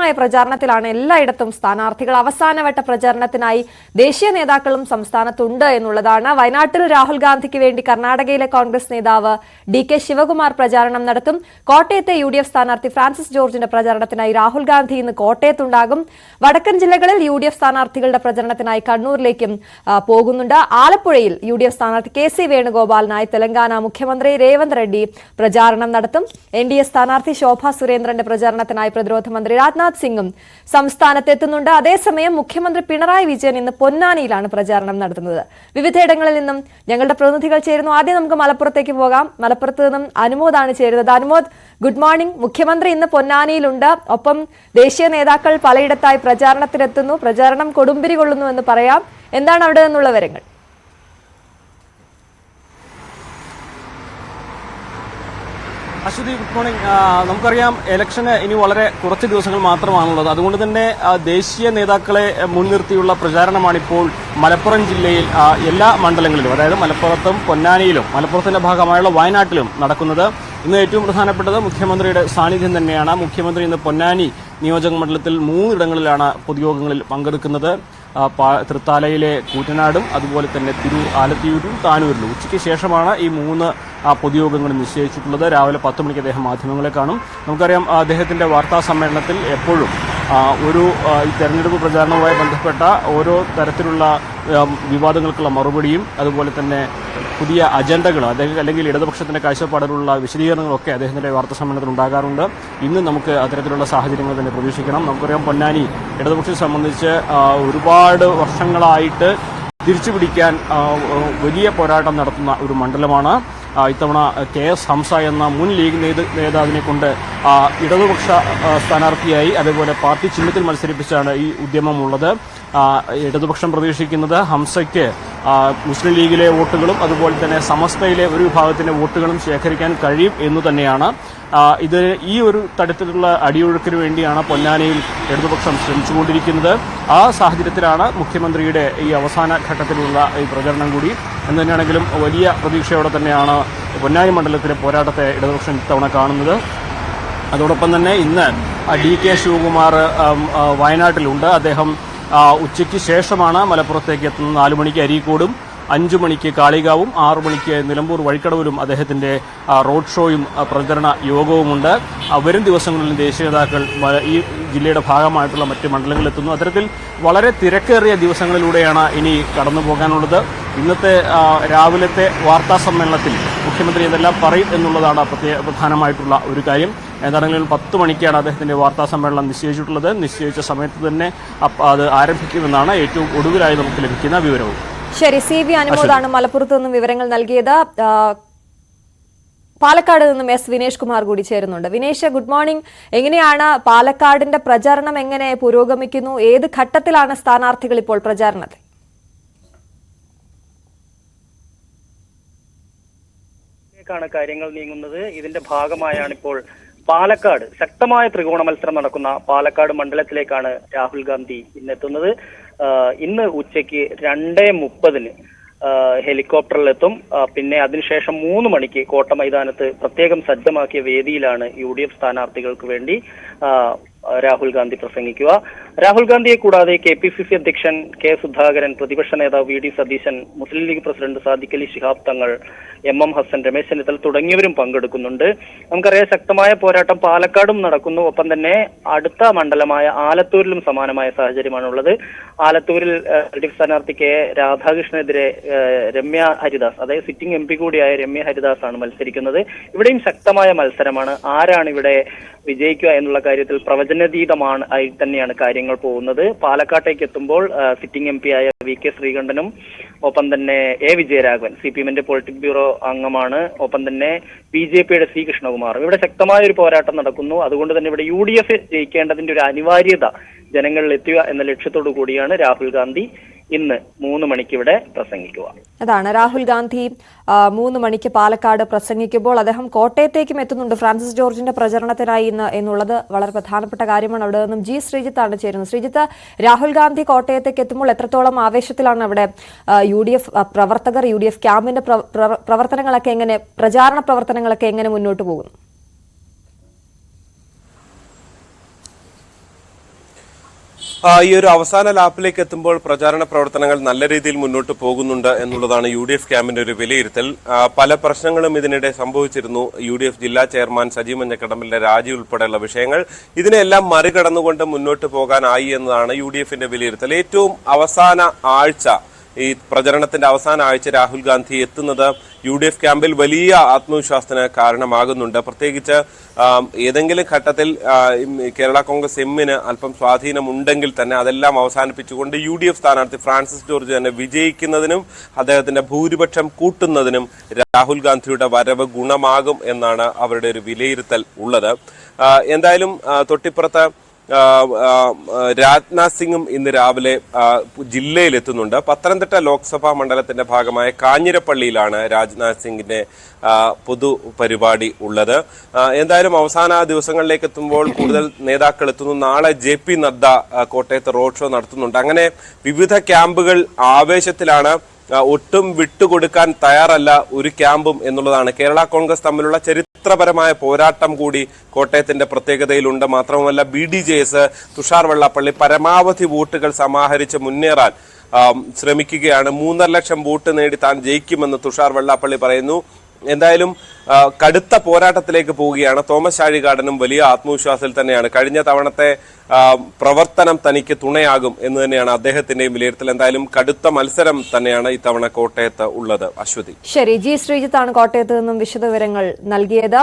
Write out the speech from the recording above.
ശക്തമായ പ്രചാരണത്തിലാണ് എല്ലായിടത്തും സ്ഥാനാർത്ഥികൾ അവസാനവട്ട പ്രചാരണത്തിനായി ദേശീയ നേതാക്കളും സംസ്ഥാനത്തുണ്ട് എന്നുള്ളതാണ്. വയനാട്ടിൽ രാഹുൽ ഗാന്ധിക്ക് വേണ്ടി കർണാടകയിലെ കോൺഗ്രസ് നേതാവ് ഡി കെ ശിവകുമാർ പ്രചാരണം നടത്തും. കോട്ടയത്തെ യു ഡി എഫ് സ്ഥാനാർത്ഥി ഫ്രാൻസിസ് ജോർജിന്റെ പ്രചാരണത്തിനായി രാഹുൽ ഗാന്ധി ഇന്ന് കോട്ടയത്തുണ്ടാകും. വടക്കൻ ജില്ലകളിൽ യു ഡി എഫ് സ്ഥാനാർത്ഥികളുടെ പ്രചരണത്തിനായി കണ്ണൂരിലേക്കും പോകുന്നുണ്ട്. ആലപ്പുഴയിൽ യു ഡി എഫ് സ്ഥാനാർത്ഥി കെ സി വേണുഗോപാലിനായി തെലങ്കാന മുഖ്യമന്ത്രി രേവന്ത് റെഡ്ഡി പ്രചാരണം നടത്തും. എൻ ഡി എ സ്ഥാനാർത്ഥി ശോഭ സുരേന്ദ്രന്റെ പ്രചാരണത്തിനായി പ്രതിരോധ മന്ത്രി രാജ്നാഥ് സിംഗും സംസ്ഥാനത്തെത്തുന്നുണ്ട്. അതേസമയം മുഖ്യമന്ത്രി പിണറായി വിജയൻ ഇന്ന് പൊന്നാനിയിലാണ് പ്രചാരണം നടത്തുന്നത്. വിവിധയിടങ്ങളിൽ നിന്നും ഞങ്ങളുടെ പ്രതിനിധികൾ ചേരുന്നു. ആദ്യം നമുക്ക് മലപ്പുറത്തേക്ക് പോകാം. മലപ്പുറത്ത് നിന്നും അനുമോദാണ് ചേരുന്നത്. അനുമോദ് ഗുഡ് മോർണിംഗ് മുഖ്യമന്ത്രി ഇന്ന് പൊന്നാനിയിലുണ്ട്. ഒപ്പം ദേശീയ നേതാക്കൾ പലയിടത്തായി പ്രചാരണത്തിനെത്തുന്നു പ്രചാരണം കൊടുമ്പിരി കൊള്ളുന്നു എന്ന് പറയാം. എന്താണ് അവിടെ നിന്നുള്ള വിവരങ്ങൾ? അശ്വതി ഗുഡ് മോർണിംഗ് നമുക്കറിയാം ഇലക്ഷന് ഇനി വളരെ കുറച്ച് ദിവസങ്ങൾ മാത്രമാണുള്ളത്. അതുകൊണ്ട് തന്നെ ദേശീയ നേതാക്കളെ മുൻനിർത്തിയുള്ള പ്രചാരണമാണിപ്പോൾ മലപ്പുറം ജില്ലയിൽ എല്ലാ മണ്ഡലങ്ങളിലും അതായത് മലപ്പുറത്തും പൊന്നാനിയിലും മലപ്പുറത്തിന്റെ ഭാഗമായുള്ള വയനാട്ടിലും നടക്കുന്നത്. ഇന്ന് ഏറ്റവും പ്രധാനപ്പെട്ടത് മുഖ്യമന്ത്രിയുടെ സാന്നിധ്യം തന്നെയാണ്. മുഖ്യമന്ത്രി ഇന്ന് പൊന്നാനി നിയോജക മണ്ഡലത്തിൽ മൂന്നിടങ്ങളിലാണ് പൊതുയോഗങ്ങളിൽ പങ്കെടുക്കുന്നത്. തൃത്താലയിലെ കൂറ്റനാടും അതുപോലെ തന്നെ തിരൂർ ആലത്തിയൂരും താനൂരിലും. ഉച്ചയ്ക്ക് ശേഷമാണ് ഈ മൂന്ന് പൊതുയോഗങ്ങൾ നിശ്ചയിച്ചിട്ടുള്ളത്. രാവിലെ പത്ത് മണിക്ക് അദ്ദേഹം മാധ്യമങ്ങളെ കാണും. നമുക്കറിയാം അദ്ദേഹത്തിന്റെ വാർത്താ സമ്മേളനത്തിൽ എപ്പോഴും ഒരു ഈ തെരഞ്ഞെടുപ്പ് പ്രചാരണവുമായി ബന്ധപ്പെട്ട ഓരോ തരത്തിലുള്ള വിവാദങ്ങൾക്കുള്ള മറുപടിയും അതുപോലെ തന്നെ പുതിയ അജണ്ടകൾ അദ്ദേഹം അല്ലെങ്കിൽ ഇടതുപക്ഷത്തിന്റെ കാഴ്ചപ്പാടിലുള്ള വിശദീകരണങ്ങളൊക്കെ അദ്ദേഹത്തിന്റെ വാർത്താ സമ്മേളനത്തിൽ ഉണ്ടാകാറുണ്ട്. ഇന്ന് നമുക്ക് അത്തരത്തിലുള്ള സാഹചര്യങ്ങൾ തന്നെ പ്രതീക്ഷിക്കണം. നമുക്കറിയാം പൊന്നാനി ഇടതുപക്ഷത്തെ സംബന്ധിച്ച് ഒരുപാട് വർഷങ്ങളായിട്ട് തിരിച്ചു പിടിക്കാൻ വലിയ പോരാട്ടം നടത്തുന്ന ഒരു മണ്ഡലമാണ്. ഇത്തവണ കെ എസ് ഹംസ എന്ന മുൻ ലീഗ് നേതൃ നേതാവിനെ കൊണ്ട് ഇടതുപക്ഷ സ്ഥാനാർത്ഥിയായി അതേപോലെ പാർട്ടി ചിഹ്നത്തിൽ മത്സരിപ്പിച്ചാണ് ഈ ഉദ്യമമുള്ളത് ഇടതുപക്ഷം പ്രതീക്ഷിക്കുന്നത് ഹംസയ്ക്ക് മുസ്ലിം ലീഗിലെ വോട്ടുകളും അതുപോലെ തന്നെ സമസ്തയിലെ ഒരു വിഭാഗത്തിന്റെ വോട്ടുകളും ശേഖരിക്കാൻ കഴിയും എന്ന് തന്നെയാണ്. ഇത് ഈ ഒരു തരത്തിലുള്ള അടിയൊഴുക്കിന് വേണ്ടിയാണ് പൊന്നാനിയിൽ ഇടതുപക്ഷം ശ്രമിച്ചുകൊണ്ടിരിക്കുന്നത്. ആ സാഹചര്യത്തിലാണ് മുഖ്യമന്ത്രിയുടെ ഈ അവസാന ഘട്ടത്തിലുള്ള ഈ പ്രചരണം കൂടി. എന്ന് തന്നെയാണെങ്കിലും വലിയ പ്രതീക്ഷയോടെ തന്നെയാണ് പൊന്നാനി മണ്ഡലത്തിലെ പോരാട്ടത്തെ ഇടതുപക്ഷം ഇത്തവണ കാണുന്നത്. അതോടൊപ്പം തന്നെ ഇന്ന് ഡി കെ ശിവകുമാർ വയനാട്ടിലുണ്ട്. അദ്ദേഹം ഉച്ചയ്ക്ക് ശേഷമാണ് മലപ്പുറത്തേക്ക് എത്തുന്നത്. നാലു മണിക്ക് അരീക്കോടും അഞ്ചു മണിക്ക് കാളികാവും ആറു മണിക്ക് നിലമ്പൂർ വഴിക്കടവിലും അദ്ദേഹത്തിന്റെ റോഡ് ഷോയും പ്രചരണ യോഗവുമുണ്ട്. വരും ദിവസങ്ങളിൽ ദേശീയ നേതാക്കൾ ഈ ജില്ലയുടെ ഭാഗമായിട്ടുള്ള മറ്റ് മണ്ഡലങ്ങളിലെത്തുന്നു. അത്തരത്തിൽ വളരെ തിരക്കേറിയ ദിവസങ്ങളിലൂടെയാണ് ഇനി കടന്നു പോകാനുള്ളത് ഇന്നത്തെ രാവിലത്തെ വാർത്താ സമ്മേളനത്തിൽ മുഖ്യമന്ത്രി ഇതെല്ലാം പറയും എന്നുള്ളതാണ് പ്രത്യേക പ്രധാനമായിട്ടുള്ള ഒരു കാര്യം. ഏതാണെങ്കിലും പത്ത് മണിക്കാണ് അദ്ദേഹത്തിന്റെ വാർത്താ സമ്മേളനം നിശ്ചയിച്ചിട്ടുള്ളത്. നിശ്ചയിച്ച സമയത്ത് തന്നെ അത് ആരംഭിക്കുമെന്നാണ് ഏറ്റവും ഒടുവിലായി നമുക്ക് ലഭിക്കുന്ന വിവരവും. ശരി സി വി അനുമോദാണ് മലപ്പുറത്ത് നിന്നും വിവരങ്ങൾ നൽകിയത്. പാലക്കാട് നിന്നും എസ് വിനേഷ് കുമാർ കൂടി ചേരുന്നുണ്ട്. Vinesh good morning. എങ്ങനെയാണ് പാലക്കാടിന്റെ പ്രചാരണം എങ്ങനെ പുരോഗമിക്കുന്നു? ഏത് ഘട്ടത്തിലാണ് സ്ഥാനാർത്ഥികൾ ഇപ്പോൾ പ്രചാരണത്തിൽ? ാണ് കാര്യങ്ങൾ നീങ്ങുന്നത്. ഇതിന്റെ ഭാഗമായാണ് ഇപ്പോൾ പാലക്കാട് ശക്തമായ ത്രികോണ മത്സരം നടക്കുന്ന പാലക്കാട് മണ്ഡലത്തിലേക്കാണ് രാഹുൽ ഗാന്ധി ഇന്നെത്തുന്നത്. ഇന്ന് ഉച്ചയ്ക്ക് രണ്ടേ മുപ്പതിന് ഹെലികോപ്റ്ററിലെത്തും. പിന്നെ അതിനുശേഷം മൂന്ന് മണിക്ക് കോട്ട മൈതാനത്ത് പ്രത്യേകം സജ്ജമാക്കിയ വേദിയിലാണ് യു ഡി എഫ് സ്ഥാനാർത്ഥികൾക്ക് വേണ്ടി രാഹുൽ ഗാന്ധി പ്രസംഗിക്കുക. രാഹുൽ ഗാന്ധിയെ കൂടാതെ കെ പി സി സി അധ്യക്ഷൻ കെ സുധാകരൻ പ്രതിപക്ഷ നേതാവ് V D Satheesan Muslim League president Sadiq Ali Shihab Thangal M M Hassan Ramesh Chennithala തുടങ്ങിയവരും പങ്കെടുക്കുന്നുണ്ട്. നമുക്കറിയാം ശക്തമായ പോരാട്ടം പാലക്കാടും നടക്കുന്നു. ഒപ്പം തന്നെ അടുത്ത മണ്ഡലമായ ആലത്തൂരിലും സമാനമായ സാഹചര്യമാണുള്ളത്. ആലത്തൂരിൽ എൽ സ്ഥാനാർത്ഥി കെ രാധാകൃഷ്ണനെതിരെ രമ്യ ഹരിദാസ് അതായത് സിറ്റിംഗ് എം പി കൂടിയായ രമ്യ ഹരിദാസ് ആണ് മത്സരിക്കുന്നത്. ഇവിടെയും ശക്തമായ മത്സരമാണ്. ആരാണ് ഇവിടെ വിജയിക്കുക എന്നുള്ള കാര്യത്തിൽ പ്രവചനതീതമാണ് ആയി തന്നെയാണ് കാര്യങ്ങൾ പോകുന്നത്. പാലക്കാട്ടേക്ക് എത്തുമ്പോൾ സിറ്റിംഗ് എം ആയ വി കെ ശ്രീകണ്ഠനും ഒപ്പം തന്നെ എ വിജയരാഘവൻ സി പി എമ്മിന്റെ പൊളിറ്റിക് ബ്യൂറോ അംഗമാണ് ഒപ്പം തന്നെ ബി ജെ പിയുടെ സി കൃഷ്ണകുമാർ. ഇവിടെ ശക്തമായ ഒരു പോരാട്ടം നടക്കുന്നു. അതുകൊണ്ട് തന്നെ ഇവിടെ യു ഡി എഫ് ജയിക്കേണ്ടതിന്റെ ഒരു അനിവാര്യത ജനങ്ങളിൽ എത്തുക എന്ന ലക്ഷ്യത്തോടു കൂടിയാണ് രാഹുൽ ഗാന്ധി. ഇന്ന് മൂന്ന് മണിക്ക് ഇവിടെ പ്രസംഗിക്കുക. അതാണ് രാഹുൽ ഗാന്ധി മൂന്ന് മണിക്ക് പാലക്കാട് പ്രസംഗിക്കുമ്പോൾ അദ്ദേഹം കോട്ടയത്തേക്കും എത്തുന്നുണ്ട്. ഫ്രാൻസിസ് ജോർജിന്റെ പ്രചരണത്തിനായി ഇന്ന് എന്നുള്ളത് വളരെ പ്രധാനപ്പെട്ട കാര്യമാണ്. അവിടെ നിന്നും ജി ശ്രീജിത്താണ് ചേരുന്നത്. ശ്രീജിത്ത് രാഹുൽ ഗാന്ധി കോട്ടയത്തേക്ക് എത്തുമ്പോൾ എത്രത്തോളം ആവേശത്തിലാണ് അവിടെ യു ഡി എഫ് പ്രവർത്തകർ യു ഡി എഫ് ക്യാമ്പിന്റെ പ്ര- പ്ര- പ്രവർത്തനങ്ങളൊക്കെ എങ്ങനെ പ്രചാരണ പ്രവർത്തനങ്ങളൊക്കെ എങ്ങനെ മുന്നോട്ട് പോകുന്നു? ഈ ഒരു അവസാന ലാപ്പിലേക്ക് എത്തുമ്പോൾ പ്രചാരണ പ്രവർത്തനങ്ങൾ നല്ല രീതിയിൽ മുന്നോട്ട് പോകുന്നുണ്ട് എന്നുള്ളതാണ് യു ഡി എഫ് ക്യാമ്പിന്റെ ഒരു വിലയിരുത്തൽ. പല പ്രശ്നങ്ങളും ഇതിനിടെ സംഭവിച്ചിരുന്നു. യു ഡി എഫ് ജില്ലാ ചെയർമാൻ സജീവ് മഞ്ഞക്കടമ്പലിന്റെ രാജി ഉൾപ്പെടെയുള്ള വിഷയങ്ങൾ. ഇതിനെല്ലാം മറികടന്നുകൊണ്ട് മുന്നോട്ട് പോകാനായി എന്നതാണ് യു ഡി എഫിന്റെ വിലയിരുത്തൽ. ഏറ്റവും അവസാന ആഴ്ച ഈ പ്രചരണത്തിന്റെ അവസാന ആഴ്ച രാഹുൽ ഗാന്ധി എത്തുന്നത് യു ഡി എഫ് ക്യാമ്പിൽ വലിയ ആത്മവിശ്വാസത്തിന് കാരണമാകുന്നുണ്ട്. പ്രത്യേകിച്ച് ഏതെങ്കിലും ഘട്ടത്തിൽ കേരള കോൺഗ്രസ് എമ്മിന് അല്പം സ്വാധീനം ഉണ്ടെങ്കിൽ തന്നെ അതെല്ലാം അവസാനിപ്പിച്ചുകൊണ്ട് യു ഡി എഫ് സ്ഥാനാർത്ഥി ഫ്രാൻസിസ് ജോർജ് തന്നെ വിജയിക്കുന്നതിനും അദ്ദേഹത്തിന്റെ ഭൂരിപക്ഷം കൂട്ടുന്നതിനും രാഹുൽ ഗാന്ധിയുടെ വരവ് ഗുണമാകും എന്നാണ് അവരുടെ ഒരു വിലയിരുത്തൽ ഉള്ളത്. എന്തായാലും തൊട്ടിപ്പുറത്ത് രാജ്നാഥ് സിംഗും ഇന്ന് രാവിലെ ജില്ലയിലെത്തുന്നുണ്ട്. പത്തനംതിട്ട ലോക്സഭാ മണ്ഡലത്തിന്റെ ഭാഗമായ കാഞ്ഞിരപ്പള്ളിയിലാണ് രാജ്നാഥ് സിംഗിന്റെ പൊതു പരിപാടി ഉള്ളത്. എന്തായാലും അവസാന ദിവസങ്ങളിലേക്ക് എത്തുമ്പോൾ കൂടുതൽ നേതാക്കൾ എത്തുന്നു. നാളെ ജെ പി നദ്ദ കോട്ടയത്ത് റോഡ് ഷോ നടത്തുന്നുണ്ട്. അങ്ങനെ വിവിധ ക്യാമ്പുകൾ ആവേശത്തിലാണ് ഒട്ടും വിട്ടുകൊടുക്കാൻ തയ്യാറല്ല ഒരു ക്യാമ്പും എന്നുള്ളതാണ് കേരള കോൺഗ്രസ് തമ്മിലുള്ള ചരിത്രപരമായ പോരാട്ടം കൂടി കോട്ടയത്തിന്റെ പ്രത്യേകതയിലുണ്ട്. മാത്രവുമല്ല B D J S Thushar Vellappally പരമാവധി വോട്ടുകൾ സമാഹരിച്ച് മുന്നേറാൻ ശ്രമിക്കുകയാണ്. മൂന്നര ലക്ഷം വോട്ട് നേടി താൻ ജയിക്കുമെന്ന് തുഷാർ വെള്ളാപ്പള്ളി പറയുന്നു. എന്തായാലും കടുത്ത പോരാട്ടത്തിലേക്ക് പോവുകയാണ്. തോമസ് ചാഴികാടനും വലിയ ആത്മവിശ്വാസത്തിൽ തന്നെയാണ്. കഴിഞ്ഞ തവണത്തെ പ്രവർത്തനം തനിക്ക് തുണയാകും എന്ന് തന്നെയാണ് അദ്ദേഹത്തിന്റെയും വിലയിരുത്തൽ. എന്തായാലും കടുത്ത മത്സരം തന്നെയാണ് ഇത്തവണ കോട്ടയത്ത് ഉള്ളത്. അശ്വതി. ശരി ജി ശ്രീജിത്താണ് കോട്ടയത്ത് നിന്നും വിശദവിവരങ്ങൾ നൽകിയത്.